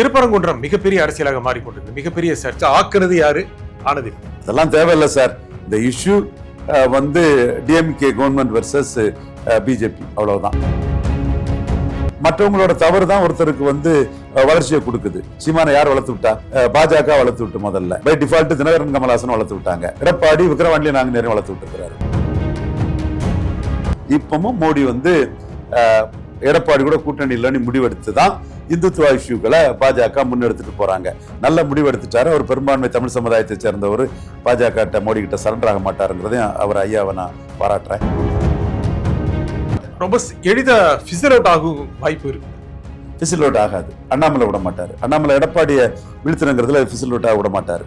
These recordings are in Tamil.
திருப்பரங்குன்றம் மிகப்பெரிய அரசியலாக மாறிக்கொண்டிருக்கு மிகப்பெரிய சர்ச்சை. ஆக்குறது யாரு? ஆனது அதெல்லாம் தேவையில்லை சார். இந்த இஷ்யூ வந்து டிஎம்கே கவர்மெண்ட் வர்சஸ் பிஜேபி அவ்வளவுதான். மற்றவங்களோட தவறு தான் ஒருத்தருக்கு வந்து வளர்ச்சியை கொடுக்குது. சீமானை யார் வளர்த்து விட்டா? பாஜக வளர்த்து விட்டு முதல்ல. பை டிஃபால்ட் தினகரன் கமலாசன் வளர்த்து விட்டாங்க. எடப்பாடி விக்ரவாண்டியை நாங்க நேரம் வளர்த்து விட்டுருக்கிறாரு. இப்பவும் மோடி வந்து எடப்பாடி கூட கூட்டணி இல்லைன்னு முடிவெடுத்து தான் இந்துத்துவ இஷ்யூக்களை பாஜக முன்னெடுத்துட்டு போறாங்க. நல்ல முடிவெடுத்துட்டாரு. அவர் பெரும்பான்மை தமிழ் சமுதாயத்தை சேர்ந்தவர். பாஜக கிட்ட மோடி கிட்ட சரண்டர் ஆக மாட்டாருங்கிறதையும் அவர் ஐயாவை நான் பாராட்டுறேன். ரொம்ப ஸ்- எளிதா ஃபிசல் அவுட் ஆகும் வாய்ப்பு இருக்கு. ஃபிசில் அவுட் ஆகாது. அண்ணாமலை விட மாட்டாரு. அண்ணாமலை எடப்பாடியை வீழ்த்தணுங்கிறதுல ஃபிசில் அவுட் ஆக விட மாட்டாரு.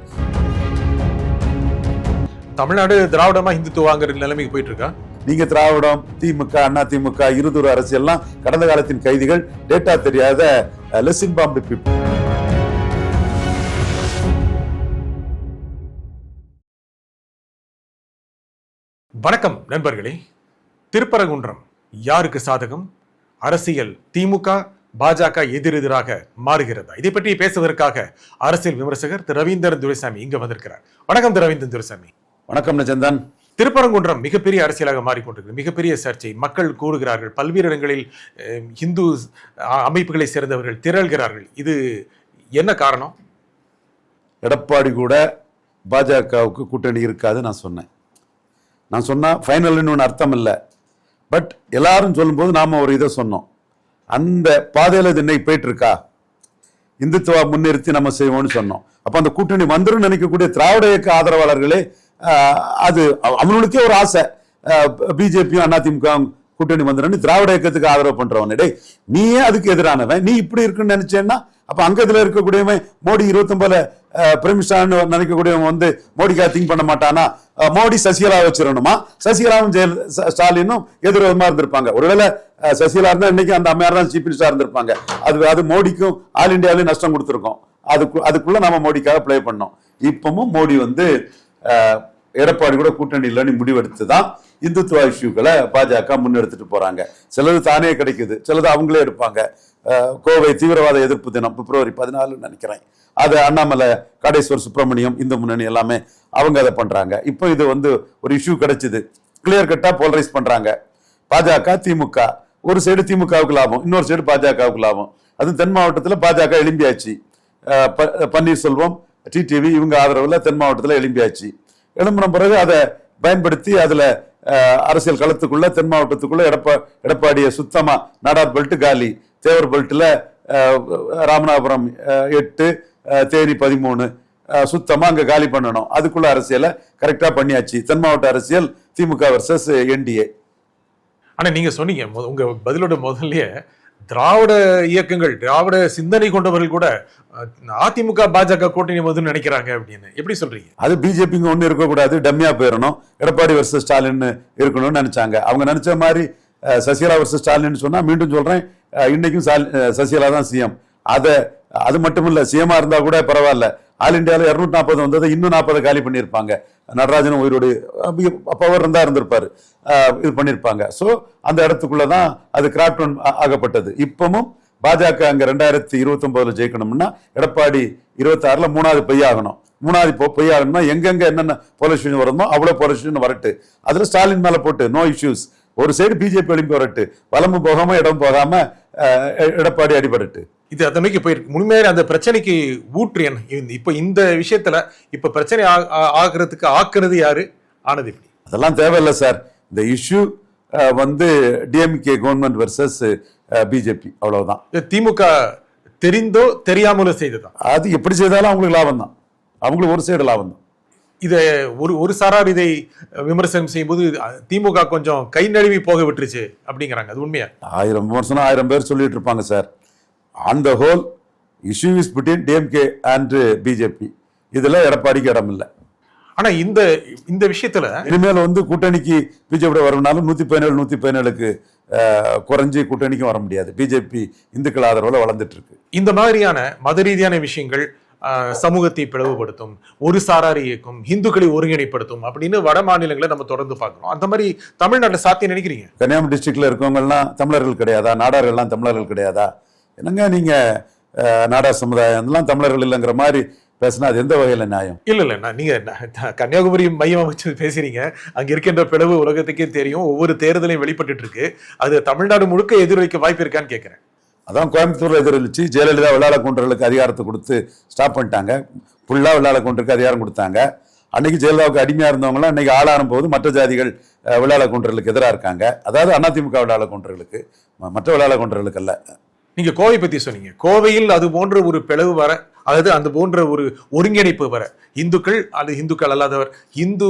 தமிழ்நாடு திராவிடமா இந்துத்துவாங்கிற நிலைமைக்கு போயிட்டு இருக்கா? நீங்க திராவிடம் திமுக அண்ணா திமுக இருதூர் அரசியல்லாம் கடந்த காலத்தின் கைதிகள் டேட்டா தெரியாத லெஸ் இன்பாம்டு பீப்புள் வணக்கம் நண்பர்களே. திருப்பரங்குன்றம் யாருக்கு சாதகம்? அரசியல் திமுக பாஜக எதிரெதிராக மாறுகிறதா? இதை பற்றி பேசுவதற்காக அரசியல் விமர்சகர் திரு ரவீந்திரன் துரைசாமி இங்க வந்திருக்கிறார். வணக்கம் திரு ரவீந்திரன் துரைசாமி. வணக்கம் நச்சந்தன் திருப்பரங்குன்றம் மிகப்பெரிய அரசியலாக மாறிக்கொண்டிருக்கு மிகப்பெரிய சர்ச்சை. மக்கள் கூடுகிறார்கள் பல்வேறு இடங்களில் இந்து அமைப்புகளை சேர்ந்தவர்கள் திரள்கிறார்கள். இது என்ன காரணம்? எடப்பாடி கூட பாஜகவுக்கு கூட்டணி இருக்காது நான் சொன்னேன். நான் சொன்னா ஃபைனல்னு ஒன்று அர்த்தம் இல்லை பட் எல்லாரும் சொல்லும்போது நாம ஒரு இதை சொன்னோம். அந்த பாதையில இது இன்னைக்கு போயிட்டுருக்கா? இந்துத்துவா முன்னிறுத்தி நம்ம செய்வோம்னு சொன்னோம். அப்போ அந்த கூட்டணி வந்துடும் நினைக்கக்கூடிய திராவிட இயக்க ஆதரவாளர்களே அது அவனுக்கே ஒரு ஆசை. பிஜேபியும் அதிமுக கூட்டணி வந்துடும் திராவிட இயக்கத்துக்கு ஆதரவு பண்றவன். டே நீயே அதுக்கு எதிரானவன். நீ இப்படி இருக்குன்னு நினைச்சேன்னா அப்ப அங்க இதுல இருக்கக்கூடியவன் மோடி இருபத்தொன்பதுல பிரமிஷான்னு நினைக்கக்கூடியவன் வந்து மோடிக்கா திங்க் பண்ண மாட்டானா? மோடி சசிகலா வச்சிடணுமா? சசிகலாவும் ஜெயல ஸ்டாலினும் எதிர்விதமா இருந்திருப்பாங்க. ஒருவேளை சசிகலா இருந்தா இன்னைக்கு அந்த அம்மையார் தான் சீஃப் மினிஸ்டரா இருந்திருப்பாங்க. அது அது மோடிக்கும் ஆல் இந்தியாவிலையும் நஷ்டம் கொடுத்துருக்கோம். அதுக்கு அதுக்குள்ள நம்ம மோடிக்காக பிளே பண்ணோம். இப்பவும் மோடி வந்து எடப்பாடி கூட கூட்டணி இல்லைன்னு முடிவெடுத்து தான் இந்துத்துவ இஷ்யூக்களை பாஜக முன்னெடுத்துட்டு போறாங்க. சிலது தானே கிடைக்குது சிலது அவங்களே எடுப்பாங்க. கோவை தீவிரவாத எதிர்ப்பு தினம் பிப்ரவரி பதினாலுன்னு நினைக்கிறேன். அது அண்ணாமலை காடேஸ்வர் சுப்பிரமணியம் இந்து முன்னணி எல்லாமே அவங்க அதை பண்றாங்க. இப்போ இது வந்து ஒரு இஷ்யூ கிடைச்சிது. கிளியர் கட்டா போலரைஸ் பண்றாங்க. பாஜக திமுக. ஒரு சைடு திமுகவுக்கு லாபம் இன்னொரு சைடு பாஜகவுக்கு லாபம். அது தென் மாவட்டத்தில் பாஜக எழும்பியாச்சு. பன்னீர்செல்வம் டிடிவி இவங்க ஆதரவில் தென் மாவட்டத்தில் எழும்பியாச்சு. எழும்பின பிறகு அதை பயன்படுத்தி அதில் அரசியல் களத்துக்குள்ள தென் மாவட்டத்துக்குள்ள எடப்பா எடப்பாடியை சுத்தமாக நாடார் பெல்ட் காலி. தேவர் பெல்ட்டில் ராமநாதபுரம் எட்டு தேனி பதிமூணு சுத்தமாக அங்கே காலி பண்ணணும். அதுக்குள்ள அரசியலை கரெக்டாக பண்ணியாச்சு. தென் மாவட்ட அரசியல் திமுக வர்சஸ் என்டிஏ ஆனால் நீங்கள் சொன்னீங்க. உங்கள் பதிலோட முதல்லயே திராவிட இயக்கங்கள் திராவிட சிந்தனை கொண்டவர்கள் கூட அதிமுக பாஜக கூட்டணி வந்து நினைக்கிறாங்க அப்படின்னு. எப்படி சொல்றீங்க? அது பிஜேபிங்க ஒண்ணு இருக்கக்கூடாது டம்மியா போயிடணும் எடப்பாடி வர்சஸ் ஸ்டாலின் இருக்கணும்னு நினைச்சாங்க. அவங்க நினைச்ச மாதிரி சசிகலா வர்சஸ் ஸ்டாலின் சொன்னா மீண்டும் சொல்றேன் இன்னைக்கும் சசிகலா தான் சிஎம் அதை அது மட்டும் இல்ல சிஎம்மா இருந்தா கூட பரவாயில்ல. ஆல் இந்தியாவில் இரநூத்தி நாற்பது வந்தது இன்னும் நாற்பது காலி பண்ணியிருப்பாங்க. நடராஜன் உயிரோடு பவர் இருந்தா இருந்திருப்பார். இது பண்ணியிருப்பாங்க. ஸோ அந்த இடத்துக்குள்ள தான் அது கிராப்டன் ஆகப்பட்டது. இப்பவும் பாஜக அங்கே ரெண்டாயிரத்தி இருபத்தி ஒன்பதுல ஜெயிக்கணும்னா எடப்பாடி இருபத்தி மூணாவது பொய்யாகணும். மூணாவது பொ- பொய்யாகணும்னா எங்கெங்க என்னென்ன பொலிஷன் வருமோ அவ்வளோ பொலிஷன் வரட்டு. அதில் ஸ்டாலின் மேலே போட்டு நோ இஷ்யூஸ் ஒரு சைடு பிஜேபி எழுப்பி வரட்டு. வலம்பு போகாமல் இடம் போகாமல் எடப்பாடி அடிபடட்டு. இது அதை நோக்கி போயிருக்கு. முழுமையாக அந்த பிரச்சனைக்கு ஊற்று இப்ப இந்த விஷயத்துல இப்ப பிரச்சனை ஆகுறதுக்கு ஆக்குறது யாரு? ஆனது எப்படி அதெல்லாம் தேவையில்லை சார். இந்த இஷ்யூ வந்து டிஎம்கே கவர்மெண்ட் வர்சஸ் பிஜேபி அவ்வளவுதான். திமுக தெரிந்தோ தெரியாமலோ செய்ததான் அது எப்படி செய்தாலும் அவங்களுக்கு லாபம் தான். அவங்களுக்கு ஒரு சைடு லாபம் தான். இதை ஒரு ஒரு சாரார் இதை விமர்சனம் செய்யும்போது திமுக கொஞ்சம் கை நழுவி போக விட்டுருச்சு அப்படிங்கிறாங்க. அது உண்மையா? ஆயிரம் விமர்சனம் ஆயிரம் பேர் சொல்லிட்டு இருப்பாங்க sir. On the whole issue is between DMK and BJP இதுல எடப்பாடிக்கு இடம் இல்லை. ஆனா இந்த இந்த விஷயத்துல இனிமேல் வந்து கூட்டணிக்கு பிஜேபி வரணும்னாலும் நூத்தி பதினேழு நூத்தி பதினேழுக்கு குறைஞ்சி கூட்டணிக்கும் வர முடியாது. பிஜேபி இந்துக்கள் ஆதரவுல வளர்ந்துட்டு இருக்கு. இந்த மாதிரியான மத ரீதியான விஷயங்கள் சமூகத்தை பிளவுபடுத்தும் ஒரு சாரார் இயக்கம் இந்துக்களை ஒருங்கிணைப்படுத்தும் அப்படின்னு வட மாநிலங்களை நம்ம தொடர்ந்து பார்க்கிறோம் அந்த மாதிரி தமிழ்நாட்டில் சாத்தியம் நினைக்கிறீங்க? கன்னியாகுமரி டிஸ்ட்ரிக்ட்ல இருக்கவங்க எல்லாம் தமிழர்கள் கிடையாதா? நாடார்கள்லாம் தமிழர்கள் கிடையாதா? என்னங்க நீங்க அஹ், நாடார் சமுதாயம் எல்லாம் தமிழர்கள் இல்லைங்கிற மாதிரி பேசினா அது எந்த வகையில நியாயம்? இல்ல இல்ல. நான் நீங்க ந- த- கன்னியாகுமரி மையம் வச்சு பேசுறீங்க. அங்க இருக்கின்ற பிளவு உலகத்துக்கே தெரியும். ஒவ்வொரு தேர்தலையும் வெளிப்பட்டுட்டு இருக்கு அது தமிழ்நாடு முழுக்க எதிரொலிக்க வாய்ப்பு இருக்கான்னு கேக்குறேன். அதான் கோயம்புத்தூர்ல எதிரொலிச்சு ஜெயலலிதா வெள்ளாள கொன்றர்களுக்கு அதிகாரத்தை கொடுத்து ஸ்டாப் பண்ணிட்டாங்க. ஃபுல்லா வெள்ளாள கொன்றருக்கு அதிகாரம் கொடுத்தாங்க. அன்னைக்கு ஜெயலலிதாவுக்கு அடிமையா இருந்தவங்களாம் இன்னைக்கு ஆளான போது மற்ற ஜாதிகள் அஹ், வெள்ளாள கொன்றர்களுக்கு எதிராக இருக்காங்க. அதாவது அதிமுக வெள்ளாள கொன்றர்களுக்கு ம- மற்ற வெள்ளாள கொன்றர்களுக்கு அல்ல. நீங்க கோவை பத்தி சொன்னீங்க. கோவையில் அது போன்ற ஒரு பிளவு வர அதாவது அந்த போன்ற ஒரு ஒருங்கிணைப்பு வர. இந்துக்கள் அது இந்துக்கள் அல்லாதவர் இந்து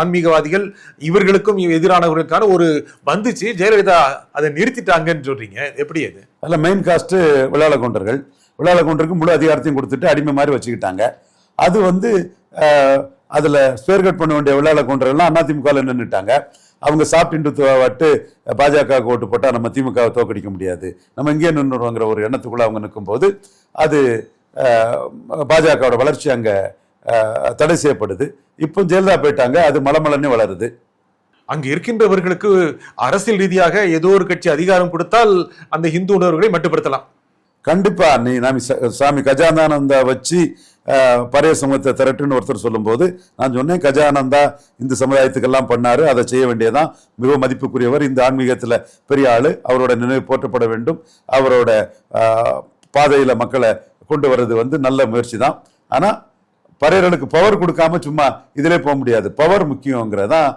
ஆன்மீகவாதிகள் இவர்களுக்கும் எதிரானவர்களுக்கான ஒரு வந்துச்சு. ஜெயலலிதா அதை நிறுத்திட்டாங்கன்னு சொல்றீங்க. எப்படி அது? அதில் மெயின் காஸ்ட் விளையாள கொண்டர்கள். விளையாள கொண்டருக்கு முழு அதிகாரத்தையும் கொடுத்துட்டு அடிமை மாதிரி வச்சுக்கிட்டாங்க. அது வந்து அதுல ஸ்பேர்கட் பண்ண வேண்டிய வெள்ளாள கொண்டர்கள்லாம் அதிமுகவில் நின்றுட்டாங்க அவங்க சாப்பிட்டு இந்துத்துவாட்டு பாஜக ஓட்டு போட்டால் நம்ம திமுகவை தோக்கடிக்க முடியாது. நம்ம இங்கே நின்றுடுவோங்கிற ஒரு எண்ணத்துக்குள்ள அவங்க நிற்கும்போது அது பாஜகவோட வளர்ச்சி அங்கே தடை செய்யப்படுது. இப்போ ஜெயலலிதா போயிட்டாங்க அது மலமலன்னு வளருது. அங்க இருக்கின்றவர்களுக்கு அரசியல் ரீதியாக ஏதோ ஒரு கட்சி அதிகாரம் கொடுத்தால் அந்த இந்து உணர்வுகளை மட்டுப்படுத்தலாம். கண்டிப்பா நீ நாம சாமி கஜானந்தா வச்சு பழைய சமூகத்தை திரட்டுன்னு ஒருத்தர் சொல்லும்போது நான் சொன்னேன் கஜானந்தா இந்த சமுதாயத்துக்கெல்லாம் பண்ணாரு அதை செய்ய வேண்டியதான் மிக மதிப்புக்குரியவர் இந்த ஆன்மீகத்தில் பெரிய ஆள் அவரோட நினைவு போற்றப்பட வேண்டும். அவரோட பாதையில் மக்களை கொண்டு வர்றது வந்து நல்ல முயற்சி தான் ஆனால் பறையர்களுக்கு பவர் கொடுக்காம சும்மா இதிலே போக முடியாது. பவர் முக்கியங்கிறதான்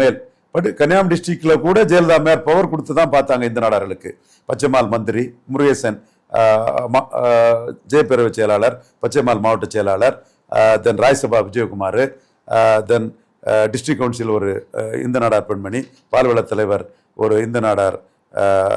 மேல். பட் கன்னியாகுமரி டிஸ்ட்ரிக்ட்ல கூட ஜெயலலிதா மேயர் பவர் கொடுத்து தான் பார்த்தாங்க இந்த நாடார்களுக்கு. பச்சைமால் மந்திரி முருகேசன் ஜெயப்பேரவை செயலாளர் பச்சைமால் மாவட்ட செயலாளர் then Rajya Sabha Vijayakumar then district council ஒரு இந்த நாடார் பெண்மணி பால்வள தலைவர் ஒரு இந்த நாடார்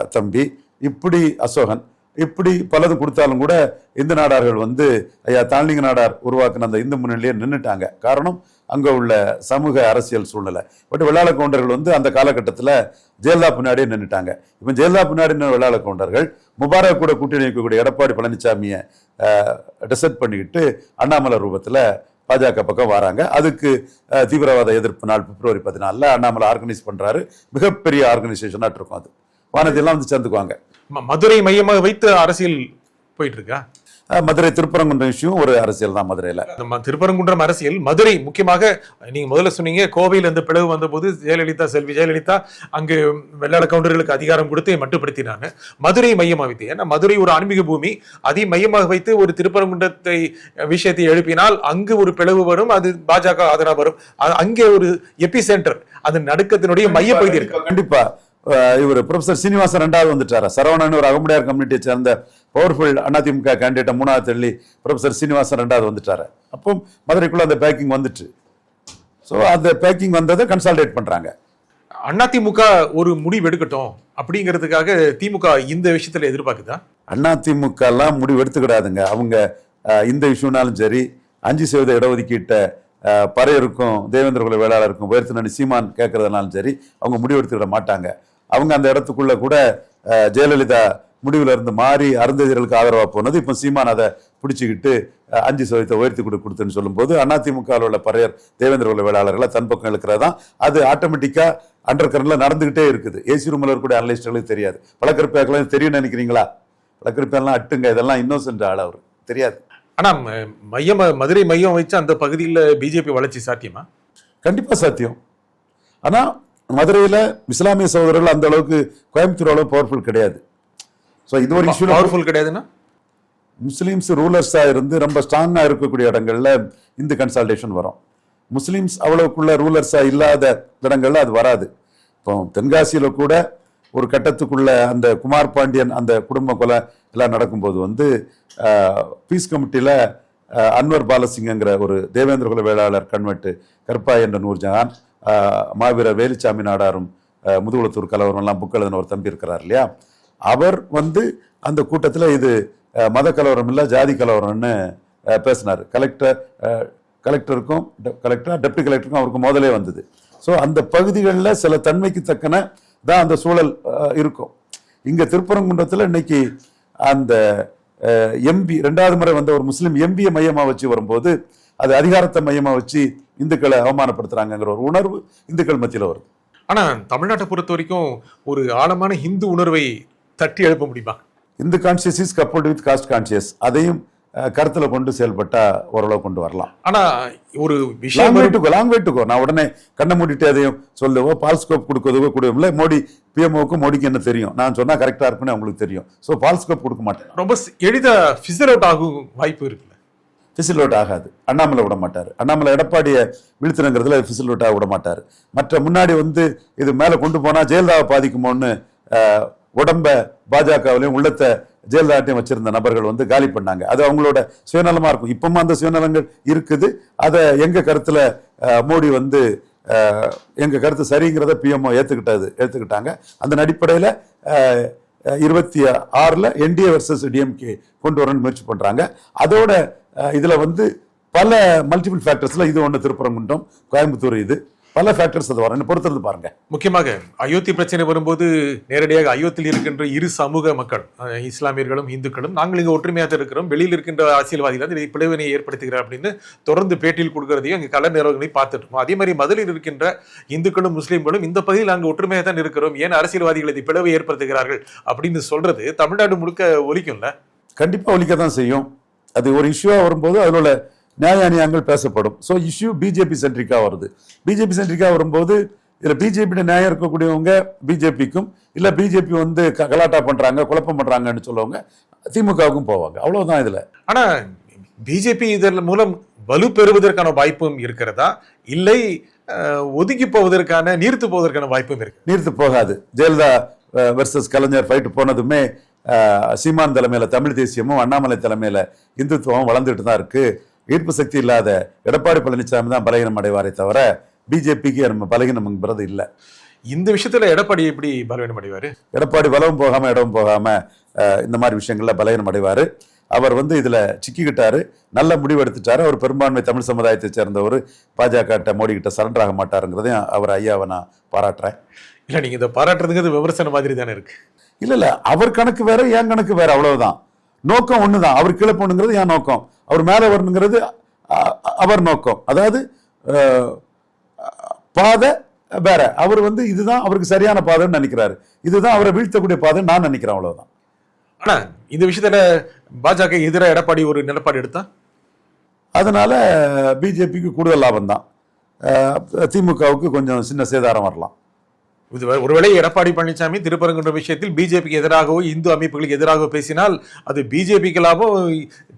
தம்பி இப்படி அசோகன் இப்படி பலதும் கொடுத்தாலும் கூட இந்து நாடார்கள் வந்து ஐயா தாழ்லிங்க நாடார் உருவாக்குன அந்த இந்து முன்னணியிலே நின்றுட்டாங்க காரணம் அங்கே உள்ள சமூக அரசியல் சூழ்நிலை. பட் வெள்ளாள கவுண்டர்கள் வந்து அந்த காலகட்டத்தில் ஜெயலலிதா பின்னாடியே நின்றுட்டாங்க இப்போ ஜெயலலிதா பின்னாடி நின்ன வெள்ளாள கவுண்டர்கள் முபாரக் கூட கூட்டணி வைக்கக்கூடிய எடப்பாடி பழனிசாமியை டிசைட் பண்ணிக்கிட்டு அண்ணாமலை ரூபத்தில் பாஜக பக்கம் வராங்க. அதுக்கு தீவிரவாத எதிர்ப்பு நாள் பிப்ரவரி பதினாலில் அண்ணாமலை ஆர்கனைஸ் பண்ணுறாரு மிகப்பெரிய ஆர்கனைசேஷனாக இருக்கும் அது. வானதியெல்லாம் வந்து சேர்ந்துக்குவாங்க. மதுரை மையமாக வைத்து அரசியல் போயிட்டு இருக்கா? மதுரை திருப்பரங்குன்றம் இஷ்யூ ஒரு அரசியல் தான் மதுரையில. நம்ம திருப்பரங்குன்றம் அரசியல் மதுரை முக்கியமாக நீங்க முதல்ல சொன்னீங்க கோவையில் இந்த பிளவு வந்தபோது ஜெயலலிதா செல்வி ஜெயலலிதா அங்கு வெள்ளாள கவுண்டர்களுக்கு அதிகாரம் கொடுத்து மட்டுப்படுத்தினாங்க. மதுரை மையமாக வைத்து ஏன்னா மதுரை ஒரு ஆன்மீக பூமி அதை மையமாக வைத்து ஒரு திருப்பரங்குன்றத்தை விஷயத்தை எழுப்பினால் அங்கு ஒரு பிளவு வரும் அது பாஜக ஆதரவு வரும். அங்கே ஒரு எபி சென்டர் அது நடுக்கத்தினுடைய மையப்பகுதி இருக்கு. கண்டிப்பா. அஹ் இவர் ப்ரொஃபசர் சீனிவாசன் ரெண்டாவது வந்துட்டாரு? சரவணன் ஒரு அகமுடையார் கம்யூனிட்டியை சேர்ந்த பவர்ஃபுல் அதிமுக கேண்டிடேட் மூணாவது தள்ளி ப்ரொஃபசர் சீனிவாசன் ரெண்டாவது வந்துட்டாரு. அப்போ மதுரைக்குள்ள அந்த பேக்கிங் வந்துட்டு. ஸோ அந்த பேக்கிங் வந்ததை கன்சால்டேட் பண்றாங்க. அதிமுக ஒரு முடிவு எடுக்கட்டும் அப்படிங்கிறதுக்காக திமுக இந்த விஷயத்துல எதிர்பார்க்குதா? அதிமுக எல்லாம் முடிவு எடுத்துக்கிடாதுங்க. அவங்க இந்த இஷ்யூனாலும் சரி அஞ்சு சதவீத இடஒதுக்கீட்டை பறையருக்கும் தேவேந்திர குல வேளாளருக்கும் உயர்த்தினு சீமான் கேட்கறதுனாலும் சரி அவங்க முடிவு எடுத்துக்கிட மாட்டாங்க. அவங்க அந்த இடத்துக்குள்ள கூட ஜெயலலிதா முடிவுல இருந்து மாறி அருந்ததிகளுக்கு ஆதரவா போனது. இப்போ சீமான் அதை பிடிச்சிக்கிட்டு அஞ்சு சதவீதத்தை உயர்த்தி கொடு கொடுத்துன்னு சொல்லும்போது அதிமுக உள்ள பறையர் தேவேந்திர குல வேளாளர்களை தன் பக்கம் இழுக்கிறது தான் அது ஆட்டோமேட்டிக்கா அண்டர் கரண்ட்ல நடந்துகிட்டே இருக்குது. ஏசி ரூம்ல இருக்கக்கூடிய அனலிஸ்டுகளுக்கு தெரியாது. பழக்கருப்பேக்கெல்லாம் தெரியும் நினைக்கிறீங்களா? பழக்கருப்பேலாம் அட்டுங்க. இதெல்லாம் இன்னோசென்ட் ஆள் அவர். தெரியாது. ஆனா ம- மையம் மதுரை மையம் வச்சு அந்த பகுதியில் பிஜேபி வளர்ச்சி சாத்தியமா? கண்டிப்பா சாத்தியம். ஆனா மதுரையில இஸ்லாமிய சகோதரர்கள் அந்த அளவுக்கு கோயம்புத்தூர் அளவு பவர்ஃபுல் கிடையாது. ஸோ இது ஒரு இஷ்யூ பவர்ஃபுல் கிடையாதுன்னா? முஸ்லீம்ஸ் ரூலர்ஸா இருந்து ரொம்ப ஸ்ட்ராங்கா இருக்கக்கூடிய இடங்கள்ல இந்த கன்சல்டேஷன் வரும். முஸ்லீம்ஸ் அவ்வளவுக்குள்ள ரூலர்ஸா இல்லாத இடங்கள்ல அது வராது. இப்போ தென்காசியில கூட ஒரு கட்டத்துக்குள்ள அந்த குமார் பாண்டியன் அந்த குடும்ப கொலை எல்லாம் நடக்கும்போது வந்து பீஸ் கமிட்டியில அன்வர் பாலசிங்கங்கிற ஒரு தேவேந்திர குல வேளாளர் கன்வெர்ட் கருப்பா என்ற நூர்ஜஹான் மாவீரர் வேலுச்சாமி நாடாரும் முதுகுளத்தூர் கலவரம் எல்லாம் புக் எழுதின ஒரு தம்பி இருக்கிறார் இல்லையா? அவர் வந்து அந்த கூட்டத்தில் இது மத கலவரம் இல்லை ஜாதி கலவரம்னு பேசினார். கலெக்டர் கலெக்டருக்கும் டெ- கலெக்டர் டெப்டி கலெக்டருக்கும் அவருக்கு முதலே வந்தது. ஸோ அந்த பகுதிகளில் சில தன்மைக்கு தக்கன தான் அந்த சூழல் இருக்கும். இங்கே திருப்பரங்குன்றத்தில் இன்னைக்கு அந்த எம்பி ரெண்டாவது முறை வந்த ஒரு முஸ்லீம் எம்பியை மையமாக வச்சு வரும்போது அது அதிகாரத்தை மையமா வச்சு இந்துக்களை அவமானப்படுத்துறாங்கங்கிற ஒரு உணர்வு இந்துக்கள் மத்தியில் வருது. ஆனா தமிழ்நாட்டை பொறுத்த வரைக்கும் ஒரு ஆழமான இந்து உணர்வை தட்டி எழுப்ப முடியுமா? இந்த conscious is coupled with caste conscious அதையும் கருத்துல கொண்டு செயல்பட்டா ஓரளவு கொண்டு வரலாம். ஆனா ஒரு விஷயம் வெயிட்டுக்கோ லாங் வெயிட்டுக்கோ நான் உடனே கண்ணை மூடிட்டு அதையும் சொல்லவோ பால்ஸ்கோப் கொடுக்கறதுக்கோ கொடுக்கல மோடி பிஎம்ஓக்கும் மோடிக்கு என்ன தெரியும்? நான் சொன்னா கரெக்டா இருக்குன்னு அவங்களுக்கு தெரியும். ஸோ பால்ஸ்கோப் கொடுக்க மாட்டேன். ரொம்ப ஸ்- எளிதா ஃபிசல் அவுட் ஆகும் வாய்ப்பு இருக்குல்ல. ஃபிசில் அவுட் ஆகாது. அண்ணாமலை விட மாட்டார். அண்ணாமலை எடப்பாடியை வீழ்த்துறங்கிறதுல ஃபிசில் அவுட் ஆக விட மாட்டார். மற்ற முன்னாடி வந்து இது மேலே கொண்டு போனால் ஜெயலலிதாவை பாதிக்குமோன்னு உடம்ப பாஜகவிலையும் உள்ளத்தை ஜெயலலிதாட்டையும் வச்சிருந்த நபர்கள் வந்து காலி பண்ணாங்க. அது அவங்களோட சுயநலமாக இருக்கும். இப்பவும் அந்த சுயநலங்கள் இருக்குது. அதை எங்கள் கருத்தில் மோடி வந்து எங்கள் கருத்து சரிங்கிறத பிஎம்ஓ ஏற்றுக்கிட்டது ஏற்றுக்கிட்டாங்க அந்த அடிப்படையில் இருபத்தி ஆறில் என்டிஏ வர்சஸ் டிஎம்கே கொண்டு வரணும்னு முயற்சி பண்ணுறாங்க அதோட இதுல வந்து பல மல்டிபிள் ஃபேக்டர்ஸ்ல இது ஒன்று திருப்பரங்குன்றம் கோயம்புத்தூர் இது. பல ஃபேக்டர்ஸ் அது வரணும் பொறுத்திருந்து பாருங்க. முக்கியமாக அயோத்தி பிரச்சனை வரும்போது நேரடியாக அயோத்தியில் இருக்கின்ற இரு சமூக மக்கள் இஸ்லாமியர்களும் இந்துக்களும் நாங்கள் இங்க ஒற்றுமையாக இருக்கிறோம். வெளியில் இருக்கின்ற அரசியல்வாதிகள் வந்து பிளவினை ஏற்படுத்துகிறார் அப்படின்னு தொடர்ந்து பேட்டியில் கொடுக்கறதையும் அங்கே கல நிறுவனங்களை பார்த்துட்டு அதே மாதிரி மதுரையில் இருக்கின்ற இந்துக்களும் முஸ்லீம்களும் இந்த பகுதியில் நாங்கள் ஒற்றுமையாக தான் இருக்கிறோம். ஏன் அரசியல்வாதிகள் இதை பிளவை ஏற்படுத்துகிறார்கள் அப்படின்னு சொல்றது தமிழ்நாடு முழுக்க ஒலிக்கும்ல? கண்டிப்பா ஒழிக்க தான் செய்யும். அது ஒரு இஷ்யூவா வரும்போது அதில் உள்ள நியாய அநியாயங்கள் பேசப்படும் ஸோ இஷ்யூ பிஜேபி சென்ட்ரிக்கா வருது. பிஜேபி சென்ட்ரிக்கா வரும்போது இதுல பிஜேபி நியாயம் இருக்கக்கூடியவங்க பிஜேபிக்கும் இல்ல பிஜேபி வந்து கலாட்டா பண்றாங்க குழப்பம் பண்றாங்கன்னு சொல்லுவாங்க திமுகவுக்கும் போவாங்க. அவ்வளவுதான் இதுல. ஆனா பிஜேபி இதன் மூலம் வலு பெறுவதற்கான வாய்ப்பும் இருக்கிறதா? இல்லை அஹ், ஒதுங்கி போவதற்கான நீர்த்து போவதற்கான வாய்ப்பும் இருக்கு. நீர்த்து போகாது. ஜெயலலிதா வெர்சஸ் கலைஞர் ஃபைட்டு போனதுமே சீமான் தலைமையில தமிழ் தேசியமும் அண்ணாமலை தலைமையில இந்துத்துவம் வளர்ந்துட்டு தான் இருக்கு. ஈர்ப்பு சக்தி இல்லாத எடப்பாடி பழனிசாமி தான் பலகீனம் அடைவாரே தவிர பிஜேபிக்கு நம்ம பலகீனம்ங்கிறது இல்லை. இந்த விஷயத்துல எடப்பாடி எப்படி பலவீனம் அடைவாரு? எடப்பாடி வலவும் போகாம இடவும் போகாம இந்த மாதிரி விஷயங்கள்ல பலகீனம் அடைவாரு. அவர் வந்து இதுல சிக்கிக்கிட்டாரு நல்ல முடிவு எடுத்துட்டாரு. அவர் பெரும்பான்மை தமிழ் சமுதாயத்தை சேர்ந்தவர் பாஜக கிட்ட மோடி கிட்ட சரண்டர் ஆக மாட்டாருங்கிறதையும் அவர் ஐயாவை நான் பாராட்டுறேன். இல்ல நீங்க இதை பாராட்டுறதுங்கிறது விமர்சனம் மாதிரி தானே இருக்கு. இல்ல இல்ல. அவர் கணக்கு வேற என் கணக்கு வேற. அவ்வளவுதான். நோக்கம் ஒண்ணுதான். அவர் கீழே போகணுங்கிறது என் நோக்கம். அவர் மேல வரணுங்கிறது அவர் நோக்கம். அதாவது பாதை வேற. அவர் வந்து இதுதான் அவருக்கு சரியான பாதைன்னு நினைக்கிறாரு. இதுதான் அவரை வீழ்த்தக்கூடிய பாதைன்னு நான் நினைக்கிறேன் அவ்வளவுதான். ஆனா இந்த விஷயத்துல பாஜக எதிராக எடப்பாடி ஒரு நிலப்பாடு எடுத்தா? அதனால பிஜேபிக்கு கூடுதல் லாபம் தான் திமுகவுக்கு கொஞ்சம் சின்ன சேதாரம் வரலாம். ஒருவேளை எடப்பாடி பழனிசாமி திருப்பரங்குன்ற விஷயத்தில் பிஜேபிக்கு எதிராகவோ இந்து அமைப்புகளுக்கு எதிராகவோ பேசினால் அது பிஜேபிக்கு லாபம்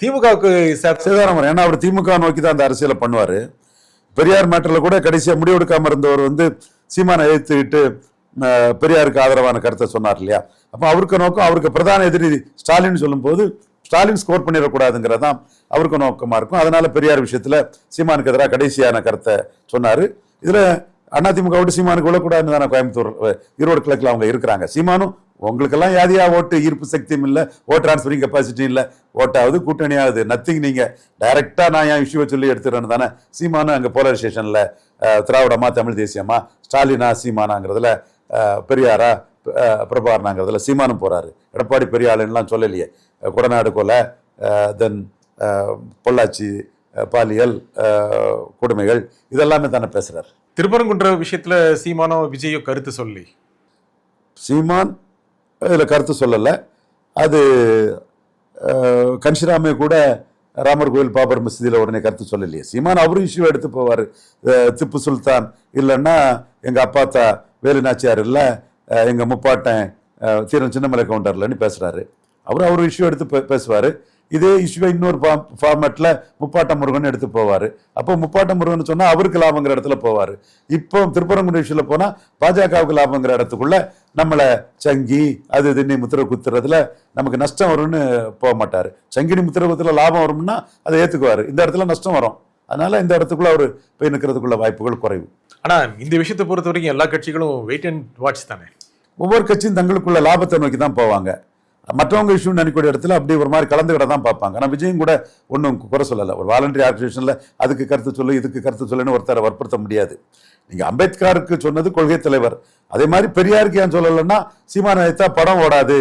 திமுகவுக்கு சேதாரம் ஏன்னா அவர் திமுக நோக்கி தான் அந்த அரசியலை பண்ணுவார். பெரியார் மேட்டரில் கூட கடைசியாக முடிவெடுக்காமல் இருந்தவர் வந்து சீமானை எதிர்த்துக்கிட்டு பெரியாருக்கு ஆதரவான கருத்தை சொன்னார் இல்லையா? அப்போ அவருக்கு நோக்கம் அவருக்கு பிரதான எதிரி ஸ்டாலின் சொல்லும்போது ஸ்டாலின் ஸ்கோர் பண்ணிடக்கூடாதுங்கிறது தான் அவருக்கு நோக்கமாக இருக்கும். அதனால் பெரியார் விஷயத்தில் சீமானுக்கு எதிராக கடைசியான கருத்தை சொன்னார். இதில் அதிமுக விட்டு சீமானுக்கு விழக்கூடாதுன்னு தானே கோயம்புத்தூர் ஈரோடு கிழக்கில் அவங்க இருக்கிறாங்க. சீமானும் உங்களுக்கெல்லாம் யாதியா ஓட்டு? ஈர்ப்பு சக்தியும் இல்லை ஓட் டிரான்ஸ்ஃபரிங் கெப்பாசிட்டி இல்லை. ஓட்டாவது கூட்டணியாவது. நத்திங் நீங்கள் டைரெக்டாக நான் என் இஷ்யூவை சொல்லி எடுத்துறேன்னு தானே. சீமானும் அங்கே போலரைசேஷனில் திராவிடமா தமிழ் தேசியமா ஸ்டாலினா சீமானாங்கிறதுல பெரியாரா அஹ், பிரபாகரனாங்கிறதுல சீமானும் போகிறாரு எடப்பாடி பெரியாளுன்னெலாம் சொல்லலையே. அஹ், கொடநாடு கொலை தென் பொள்ளாச்சி பாலியல் கொடுமைகள் இதெல்லாமே தானே பேசுகிறார் திருப்பரங்குன்ற விஷயத்துல சீமானோ விஜயோ கருத்து சொல்லி? சீமான் இதில் கருத்து சொல்லலை. அது கன்சிராமே கன்ஷிராமே கூட ராமர் கோயில் பாபர் மசூதியில் உடனே கருத்து சொல்லலையே. சீமான் அவரும் இஷ்யூ எடுத்து போவார். திப்பு சுல்தான் இல்லைன்னா எங்கள் அப்பாத்தா வேலு நாச்சியார் இல்லை எங்கள் முப்பாட்டன் தீரன் சின்னமலை கவுண்டர்லன்னு பேசுகிறாரு அவரும் அவர் இஷ்யூ எடுத்து பேசுவார். இதே இஷ்யூவை இன்னொரு ஃபார்மேட்ல முப்பாட்ட முருகன் எடுத்து போவாரு. அப்போ முப்பாட்ட முருகன் சொன்னா அவருக்கு லாபங்கிற இடத்துல போவாரு. இப்போ திருப்பரங்குன்ற இஷ்யூல போனா பாஜகவுக்கு லாபங்கிற இடத்துக்குள்ள நம்மளை சங்கி அது இதுன்னு முத்திரை குத்துறதுல நமக்கு நஷ்டம் வரும்னு போக மாட்டாரு. சங்கினி முத்திரை குத்துல லாபம் வரும்னா அதை ஏத்துக்குவாரு. இந்த இடத்துல நஷ்டம் வரும். அதனால இந்த இடத்துக்குள்ள அவர் போய் நிற்கிறதுக்குள்ள வாய்ப்புகள் குறைவு. ஆனா இந்த விஷயத்தை பொறுத்த வரைக்கும் எல்லா கட்சிகளும் வெயிட் அண்ட் வாட்ச் தானே? ஒவ்வொரு கட்சியும் தங்களுக்குள்ள லாபத்தை நோக்கி தான் போவாங்க. மற்றவங்க இஷ்யூ நினைக்கூடிய இடத்துல அப்படி ஒரு மாதிரி கலந்துக்கிட தான் பார்ப்பாங்க. ஆனால் விஜயும் கூட ஒன்றும் குறை சொல்லலை. ஒரு வாலண்டரி ஆர்கனைசேஷனில் அதுக்கு கருத்து சொல்லு இதுக்கு கருத்து சொல்லுன்னு ஒருத்தரை வற்புறுத்த முடியாது. நீங்கள் அம்பேத்கருக்கு சொன்னது கொள்கை தலைவர். அதே மாதிரி பெரியாருக்கு ஏன் சொல்லலைன்னா சீமான வைத்தா படம் ஓடாது.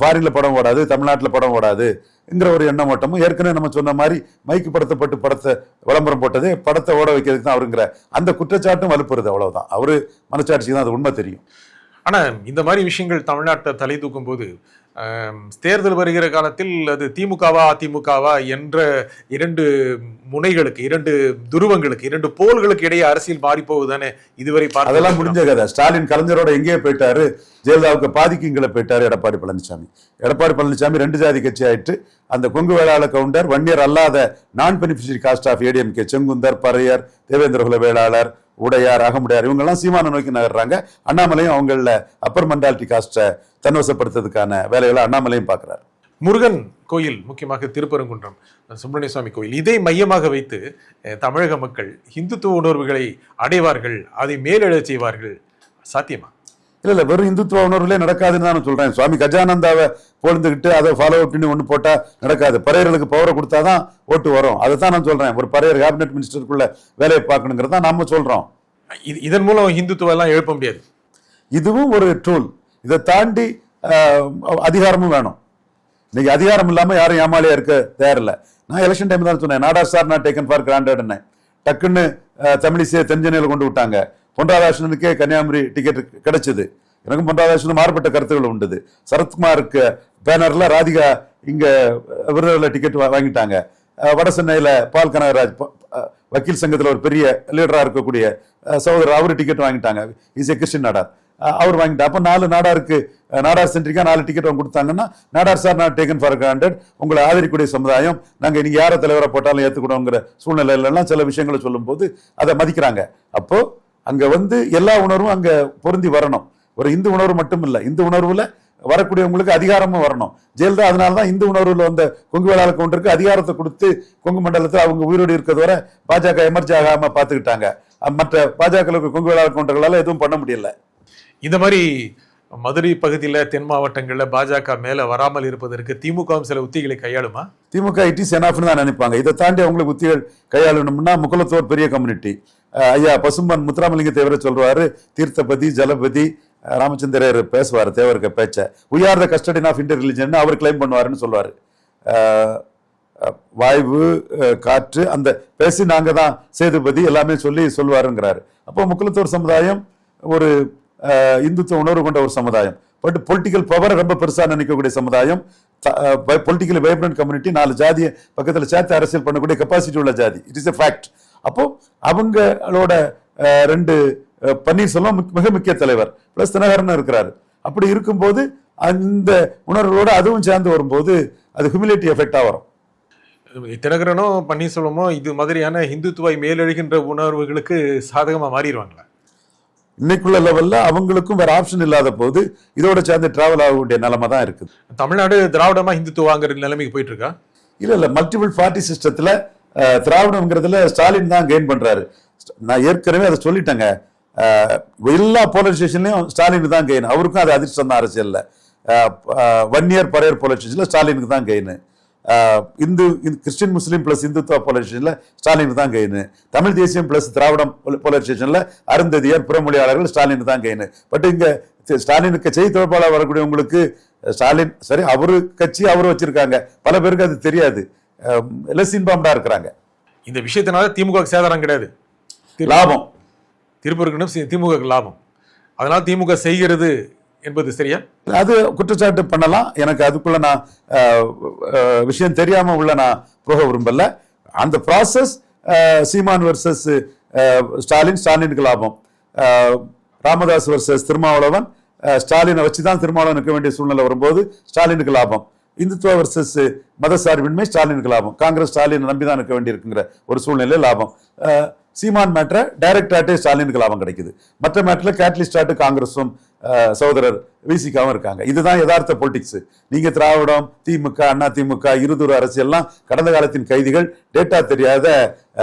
ஃபாரின்ல படம் ஓடாது தமிழ்நாட்டில் படம் ஓடாதுங்கிற ஒரு எண்ணம் ஓட்டமும் ஏற்கனவே நம்ம சொன்ன மாதிரி மைக்கு படுத்தப்பட்டு படத்தை விளம்பரம் போட்டதே படத்தை ஓட வைக்கிறதுக்கு தான் அவருங்கிற அந்த குற்றச்சாட்டும் வலுப்புறது அவ்வளோதான் அவரு மனசாட்சிக்கு தான் அது உண்மை தெரியும். ஆனா இந்த மாதிரி விஷயங்கள் தமிழ்நாட்டை தலை தூக்கும் போது தேர்தல் வருகிற காலத்தில் அது திமுகவா அதிமுகவா என்ற இரண்டு முனைகளுக்கு இரண்டு துருவங்களுக்கு இரண்டு போல்களுக்கு இடையே அரசியல் மாறி போகுதானே இதுவரை பார்த்து அதெல்லாம் முடிஞ்ச கதை. ஸ்டாலின் கலைஞரோட எங்கேயோ போயிட்டாரு. ஜெயலலிதாவுக்கு பாதிக்கு இங்கே போயிட்டாரு எடப்பாடி பழனிசாமி எடப்பாடி பழனிசாமி ரெண்டு ஜாதி கட்சி ஆயிட்டு அந்த கொங்கு வேளாளர் கவுண்டர் வன்னியர் அல்லாத non beneficiary caste of ADMK Sengunthar Paraiyar Devendrakula Vellalar Udaiyar Agamudaiyar இவங்கெல்லாம் சீமான நோக்கி நகர்றாங்க. அண்ணாமலையும் அவங்கள அப்பர் மென்டாலிட்டி காஸ்ட்டை தன்வசப்படுத்துறதுக்கான வேலைகளை அண்ணாமலையும் பார்க்குறாரு. முருகன் கோயில் முக்கியமாக திருப்பரங்குன்றம் சுப்பிரமணிய சுவாமி கோயில் இதை மையமாக வைத்து தமிழக மக்கள் இந்துத்துவ உணர்வுகளை அடைவார்கள் அதை மேலெழ செய்வார்கள் சாத்தியமா? இல்ல இல்ல வெறும் இந்துத்துவ உணர்வுலே நடக்காதுன்னு தான் நான் சொல்றேன். சுவாமி கஜானந்தாவை போழ்ந்துக்கிட்டு அதை ஃபாலோ பண்ணி ஒன்று போட்டா நடக்காது. பறையர்களுக்கு பவரை கொடுத்தாதான் ஓட்டு வரும். அதை தான் நான் சொல்றேன். ஒரு பறையர் கேபினெட் மினிஸ்டருக்குள்ள வேலையை பார்க்கணுங்கிறத நாம சொல்றோம். இது- இதன் மூலம் இந்துத்துவம் எல்லாம் எழுப்ப முடியாது. இதுவும் ஒரு டூல் இதை தாண்டி அதிகாரமும் வேணும். இன்னைக்கு அதிகாரம் இல்லாம யாரும் ஏமாளியா இருக்க தயாரில்ல. நான் எலெக்ஷன் டைம் தான் சொன்னேன். நாடா சார் நான் டேக்கன் ஃபார் கிராண்டட்னு டக்குன்னு தமிழிசையை தென்சென்னையில் கொண்டு விட்டாங்க. பொன்ராதாகிருஷ்ணனுக்கே கன்னியாகுமரி டிக்கெட் கிடைச்சது. எனக்கும் பொன்ராதாகிருஷ்ணன் மாறுபட்ட கருத்துக்கள் உண்டுது. சரத்குமாருக்கு பேனரில் ராதிகா இங்கே விருதுல டிக்கெட் வாங்கிட்டாங்க. வட சென்னையில் பால் கனகராஜ் வக்கீல் சங்கத்தில் ஒரு பெரிய லீடராக இருக்கக்கூடிய சகோதரர் அவர் டிக்கெட் வாங்கிட்டாங்க. இஸ் ஏ கிறிஸ்டின் நாடார் அவர் வாங்கிட்டார். அப்போ நாலு நாடாருக்கு நாடார் சென்ட்ரிக்கா நாலு டிக்கெட் அவங்க கொடுத்தாங்கன்னா நாடார் சார் நான் டேக்கன் ஃபார் கிராண்டட் உங்களை ஆதரிக்கூடிய சமுதாயம் நாங்கள் இன்றைக்கி யாரை தலைவரை போட்டாலும் ஏற்றுக்கணுங்கிற சூழ்நிலையிலலாம் சில விஷயங்களை சொல்லும்போது அதை மதிக்கிறாங்க. அப்போது அங்கே வந்து எல்லா உணர்வும் அங்கே பொருந்தி வரணும். ஒரு இந்து உணர்வு மட்டும் இல்லை இந்து உணர்வுல வரக்கூடியவங்களுக்கு அதிகாரமும் வரணும். ஜெயலலிதா அதனால தான் இந்து உணர்வுல வந்த கொங்கு வேளாளர் கவுண்டருக்கு அதிகாரத்தை கொடுத்து கொங்கு மண்டலத்தில் அவங்க உயிரோடு இருக்கிறது வரை பாஜக எமர்ஜி ஆகாம பார்த்துக்கிட்டாங்க. மற்ற பாஜக கொங்கு வேளாளர் கவுண்டர்களால எதுவும் பண்ண முடியல. இந்த மாதிரி மதுரை பகுதியில் தென் மாவட்டங்களில் பாஜக மேல வராமல் இருப்பதற்கு திமுகவும் சில உத்திகளை கையாளுமா? திமுக இட் இஸ் எனாஃப்னு தான் நினைப்பாங்க. இதை தாண்டி அவங்களுக்கு உத்திகள் கையாளணும்னா முக்குலத்தோர் பெரிய கம்யூனிட்டி ஐயா பசும்பன் முத்துராமலிங்க தேவரை சொல்றாரு தீர்த்தபதி ஜலபதி ராமச்சந்திரர் பேசுவார் தேவருக்கு பேச்ச. We the the of inter religion our claim பண்ணுவாருன்னு சொல்லுவார். வாய்வு காற்று அந்த பேசி நாங்கள் தான் சேதுபதி எல்லாமே சொல்லி சொல்லுவாருங்கிறாரு. அப்போ முக்குலத்தோர் சமுதாயம் ஒரு இந்துத்துவ உணர்வு கொண்ட ஒரு சமுதாயம். பட் பொலிட்டிக்கல் பவர் ரொம்ப பெருசாக நினைக்கக்கூடிய சமுதாயம் பொலிட்டிக்கல் வைப்ரண்ட் கம்யூனிட்டி நாலு ஜாதியை பக்கத்தில் சேர்த்து அரசியல் பண்ணக்கூடிய கெப்பாசிட்டி உள்ள ஜாதி. இட் இஸ் எ ஃபேக்ட் அப்போ அவங்களோட ரெண்டு பன்னீர்செல்வம் மிக- மிக முக்கிய தலைவர். பிளஸ் தினகரன் இருக்கிறாரு. அப்படி இருக்கும்போது அந்த உணர்வோட அதுவும் சேர்ந்து வரும்போது அது ஹியூமிலிட்டி எஃபெக்டா வரும். தினகரனும் பன்னீர்செல்வமும் இது மாதிரியான இந்துத்துவை மேலெழுகின்ற உணர்வுகளுக்கு சாதகமா மாறிடுவாங்களா? இன்னைக்குள்ள லெவல்ல அவங்களுக்கும் வேற ஆப்ஷன் இல்லாத போது இதோட சேர்ந்து டிராவல் ஆக வேண்டிய நிலைமை தான் இருக்குது. தமிழ்நாடு திராவிடமா இந்துத்துவாங்கிற நிலைமைக்கு போயிட்டு இருக்கா? இல்ல இல்ல மல்டிபிள் பார்ட்டி சிஸ்டத்துல திராவிடம்ங்கிறதுல ஸ்டாலின் தான் கெயின் பண்றாரு. நான் ஏற்கனவே அதை சொல்லிட்டேங்க. எல்லா போலரைசேஷன்லையும் ஸ்டாலின் தான் கெயின் அவருக்கும் அது அதிர்ஷ்டம் தான் அரசியல்ல. ஒன் இயர் பரையர் போலரைசேஷன்ல ஸ்டாலினுக்கு தான் gain Hindu Christian Muslim plus Hindutva போலரைசேஷன்ல ஸ்டாலினுக்கு தான் கெயின் தமிழ் தேசியம் பிளஸ் திராவிடம் போலரைசேஷன்ல அருந்ததியர் புறமொழியாளர்கள் ஸ்டாலின் தான் கெயின் பட் இங்க ஸ்டாலினுக்கு செய்தி தொடர்பாளர் வரக்கூடியவங்களுக்கு ஸ்டாலின் சரி அவரு கட்சி அவரு வச்சிருக்காங்க. பல பேருக்கு அது தெரியாது. லெஸ் இன்பாம்டா இருக்கிறாங்க. இந்த விஷயத்தினால திமுக சேதாரம் கிடையாது. லாபம். திருப்பூருக்குன்னு சி- திமுக லாபம். அதனால திமுக செய்கிறது என்பது சரியா? அது குற்றச்சாட்டு பண்ணலாம். எனக்கு அதுக்குள்ள நான் விஷயம் தெரியாம உள்ள நான் போக விரும்பல. அந்த ப்ராசஸ் சீமான் வர்சஸ் ஸ்டாலின் ஸ்டாலினுக்கு லாபம். ராமதாஸ் வர்சஸ் திருமாவளவன் ஸ்டாலினை வச்சு தான் திருமாவளவன் இருக்க வேண்டிய சூழ்நிலை வரும்போது ஸ்டாலினுக்கு லாபம். இந்துத்துவ வர்சஸ் மதசார்பின்மை ஸ்டாலினுக்கு லாபம். காங்கிரஸ் ஸ்டாலின் நம்பி தான் இருக்க வேண்டியிருக்குங்கிற ஒரு சூழ்நிலை லாபம். சீமான் மேட்ரை டைரக்டாட்டே ஸ்டாலினுக்கு லாபம் கிடைக்குது. மற்ற மேட்டில் கேட்லிஸ்டாட்டு காங்கிரஸும் சகோதரர் விசிகாவும் இருக்காங்க. இதுதான் யதார்த்த பொலிட்டிக்ஸ் நீங்க திராவிடம் திமுக அண்ணா திமுக இருதூர அரசியல்லாம் கடந்த காலத்தின் கைதிகள் டேட்டா தெரியாத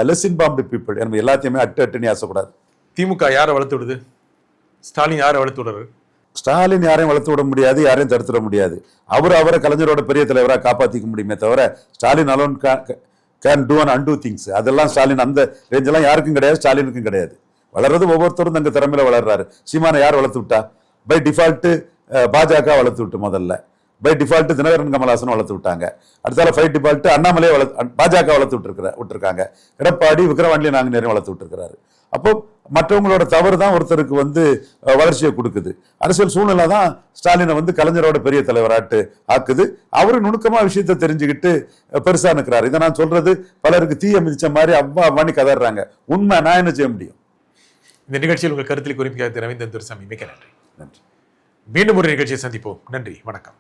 லெஸ் பாம்பு பீப்புள் நம்ம எல்லாத்தையுமே அட்டு அட்டுன்னு ஆசைக்கூடாது திமுக யாரை வளர்த்து விடுது? ஸ்டாலின் யாரை வளர்த்து விடுறாரு? ஸ்டாலின் யாரையும் வளர்த்து விட முடியாது யாரையும் தடுத்துட முடியாது. அவர் அவரை கலைஞரோட பெரிய தலைவராக காப்பாற்றிக்க முடியுமே தவிர Stalin alone can do and undo things அதெல்லாம் ஸ்டாலின் அந்த ரேஞ்செல்லாம் யாருக்கும் கிடையாது ஸ்டாலினுக்கும் கிடையாது. வளர்றது ஒவ்வொருத்தரும் தங்க திறமையில வளர்றாரு. சீமானை யார் வளர்த்து விட்டா? பை டிஃபால்ட்டு பாஜக வளர்த்து விட்டு முதல்ல. பை டிஃபால்ட்டு தினகரன் கமல்ஹாசன் வளர்த்து விட்டாங்க. அடுத்தால ஃபைவ் டிஃபால்ட்டு அண்ணாமலையை வளர்த்து பாஜக வளர்த்து விட்டுருக்கிற விட்டுருக்காங்க. எடப்பாடி விக்ரவாண்டியை நாங்கள் நிறைய வளர்த்து விட்டுருக்கிறாரு. அப்போ மற்றவங்களோட தவறு தான் ஒருத்தருக்கு வந்து வளர்ச்சியை கொடுக்குது. அரசியல் சூழ்நிலை தான் ஸ்டாலினை வந்து கலைஞரோட பெரிய தலைவராட்டு ஆக்குது. அவரு நுணுக்கமா விஷயத்தை தெரிஞ்சுக்கிட்டு அஹ், பெருசா நிற்கிறாரு இதை நான் சொல்றது பலருக்கு தீய மிதிச்ச மாதிரி அவ்வா அவ்வான்னு கதறாங்க. உண்மை நான் என்ன செய்ய முடியும்? இந்த நிகழ்ச்சியில் உங்கள் கருத்தில் குறிப்பிக்காத ரவீந்திரன் துரசாமி மிக்க நன்றி. நன்றி. மீண்டும் ஒரு நிகழ்ச்சியை சந்திப்போம். நன்றி. வணக்கம்.